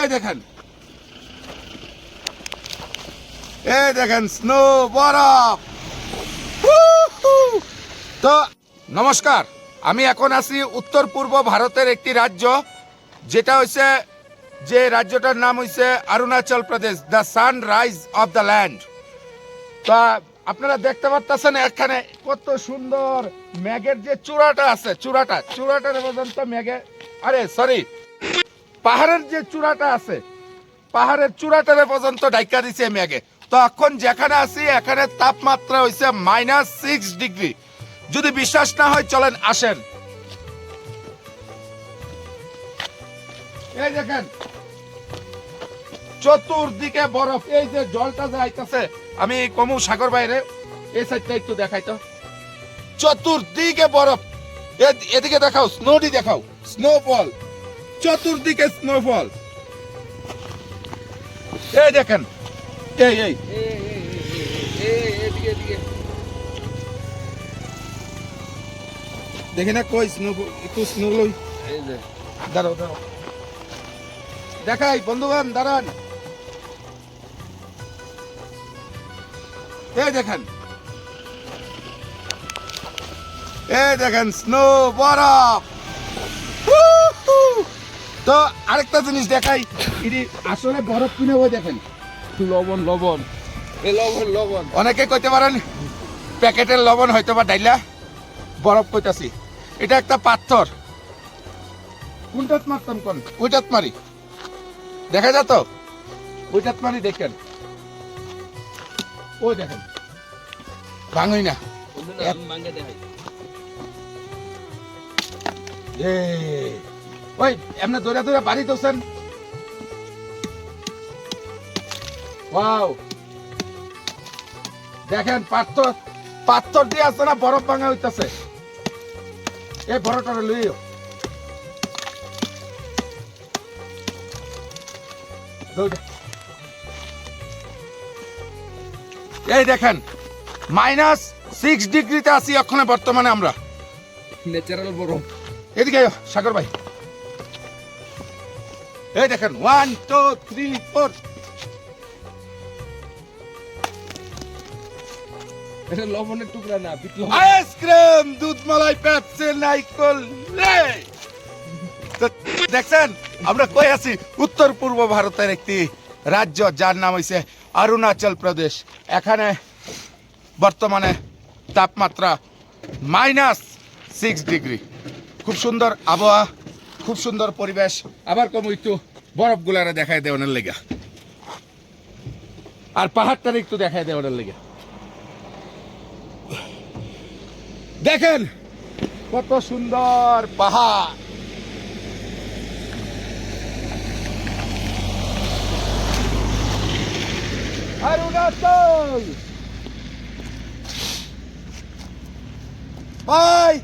এই দেখেন। এই দেখেন স্নো বরফ। তো, নমস্কার। আমি এখন আছি উত্তর পূর্ব ভারতের একটি রাজ্য, যেটা হচ্ছে যে রাজ্যটার নাম হচ্ছে Arunachal Pradesh, the sunrise of the land. তা, আপনারা দেখতে পাচ্ছেন এখানে কত সুন্দর ম্যাগের যে চূড়াটা আছে, চূড়াটা, চূড়াটার পর্যন্ত ম্যাগে আরে সরি পাহাড়ের যে চূড়াটা আছে, পাহাড়ের চূড়াটারে পর্যন্ত ডাইকা দিছে মেঘে তো এখন যেখানে আছি, এখানে তাপমাত্রা হইছে মাইনাস সিক্স ডিগ্রি যদি বিশ্বাস না হয়, চলেন আসেন। এই দেখেন, চতুর্দিকে বরফ, এই যে জলটা যাইতেছে আমি কমু সাগর বাইরে, এই সাইডটা একটু দেখাই তো। চতুর্দিকে বরফ এদিকে দেখাও স্নোডি দেখাও স্নোফল চতুর্দিকে স্নোফল এই দেখেন। এই এই। দেখি না কই স্নো একটু স্নো লই। দাঁড়াও দাঁড়াও। দেখাই বন্ধুগণ দাঁড়ান। এই দেখেন। এই দেখেন স্নো বরফ! তো আরেকটা জিনিস দেখাই। এটি আসলে বরফ কিনে ওই দেখেন। লবণ লবণ। এ লবণ লবণ। অনেকে কইতে পারেন প্যাকেটের লবণ হয়তো বা ডাইলা বরফ কইতাছি। এটা একটা পাথর। কোনটাত মারতাম কোন ওইটাত মারি। দেখা যা তো? ওইটাত মারি দেখেন। ওই দেখেন। ভাঙই না। ভাঙ্গে দেখাই। এ ওই এমনি দৌড়া দৌড়া বাড়ি দোসেন ওয়াও। দেখেন পাথর পাথর দিয়ে আছে না বরফ ভাঙা হইতাছে। এই বরফটা লইও। এই দেখেন মাইনাস সিক্স ডিগ্রিতে আছি এখনও বর্তমানে আমরা। ন্যাচারাল বরফ। এদিকে সাগর ভাই। এই দেখেন ওয়ান টু থ্রি ফোর এটা লবণের টুকরা না আইসক্রিম দুধ মালাই পেপসি নাইকল দেখছেন আমরা কই আছি? উত্তর পূর্ব ভারতের একটি রাজ্য যার নাম হইছে অরুণাচল প্রদেশ। এখানে বর্তমানে তাপমাত্রা মাইনাস সিক্স ডিগ্রি খুব সুন্দর আবহাওয়া। খুব সুন্দর পরিবেশ। আবার কম একটু বরফ বরফগুলারে দেখায় দেওয়ানের লেগে। আর পাহাড়টার একটু দেখায় দেওয়ানের লেগে। দেখেন কত সুন্দর পাহাড়। অরুণাচল বাই